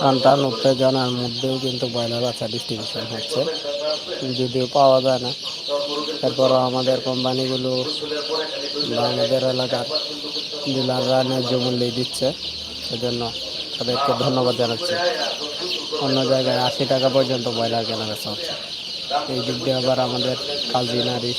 টান উত্তেজনার মধ্যেও কিন্তু ব্রয়লার বাচ্চা ডিস্ট্রিবিউশন হচ্ছে। যদিও পাওয়া যায় না। তারপরও আমাদের কোম্পানিগুলো বা আমাদের এলাকার ডিলাররা ন্যায্য মূল্যে দিচ্ছে। সেজন্য তাদেরকে ধন্যবাদ জানাচ্ছি। অন্য জায়গায় আশি টাকা পর্যন্ত ব্রয়লার কেনা বেচা হচ্ছে। এই দিক দিয়ে আবার আমাদের কালজি নারিশ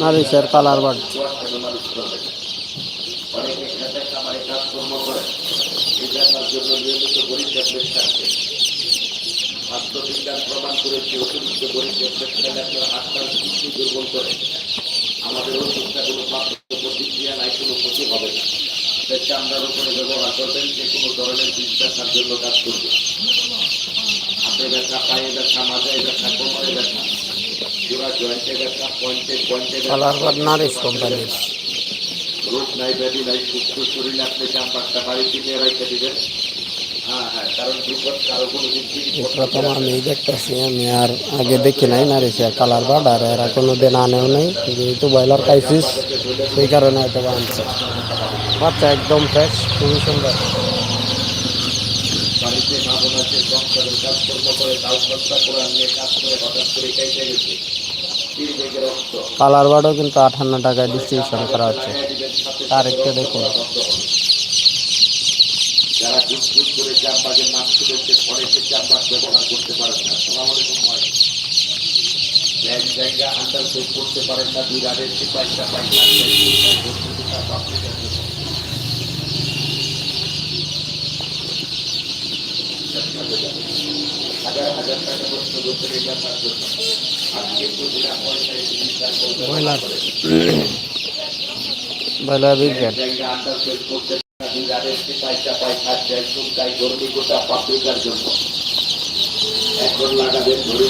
নারিশের কালার বাড়ছে আত্মবিজ্ঞান প্রমাণ করেছে অতিরিক্ত পরিচয় আপনার দুর্বল করে আমাদের প্রতিক্রিয়া নাই কোনো ক্ষতি হবে না তাই চামড়ার যে কোনো ধরনের বিষ জন্য কাজ করবে হাতে ব্যথা পায়ে ব্যথা মাথায় ব্যথা কোমরে ব্যথা পুরা জয়েন্টে ব্যথা পয়েন্টে পয়েন্টে কালার বাট নারিশ কোম্পানির রোগ নাই ব্যাধি নাই সুস্থ শরীর আপনি চাম্পাকটা বাড়িতে নিয়ে রেখে দিবেন। হ্যাঁ হ্যাঁ প্রথম আমি দেখতেছি আমি আর আগে দেখি নাই কালার বাট আর এরা কোনো দিন আনেও নেই যেহেতু ব্রয়লার খাইছিস সেই কারণে হয়তো বা আনছে। বাচ্চা একদম ফ্রেশ খুবই সুন্দর। বাড়িতে মা বোন আছে সংসারের কাজকর্ম করে তাও সস্তা কোরআন নিয়ে কাজ করে হঠাৎ করে খাইতে গেছে। কালার বাটও কিন্তু আঠান্ন টাকায় ডিস্ট্রিবিউশন করা হচ্ছে। তার একটু দেখুন। যারা করে নাম শুনেছে ব্যবহার করতে পারেন না। সালাম আলাইকুম ভাই। এক জায়গা আন্ডার করতে পারেন না দুই রানের হাজার হাজার টাকা প্রশ্ন জন্য আজকে পয়সায় বিজ্ঞান। খাট যায় গোটা জন্য। এখন লাগাবেন ধরে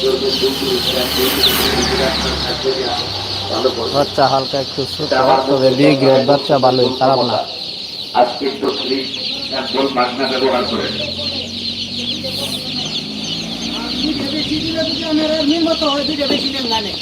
বাচ্চা হালকা একটু ছোট তবে বি গ্রেড বাচ্চা ভালোই খারাপ না। আজকে একটু মাগনা ব্যবহার করেন দিলে দুটো আমার নির্মত হয় বেশি নেন গানে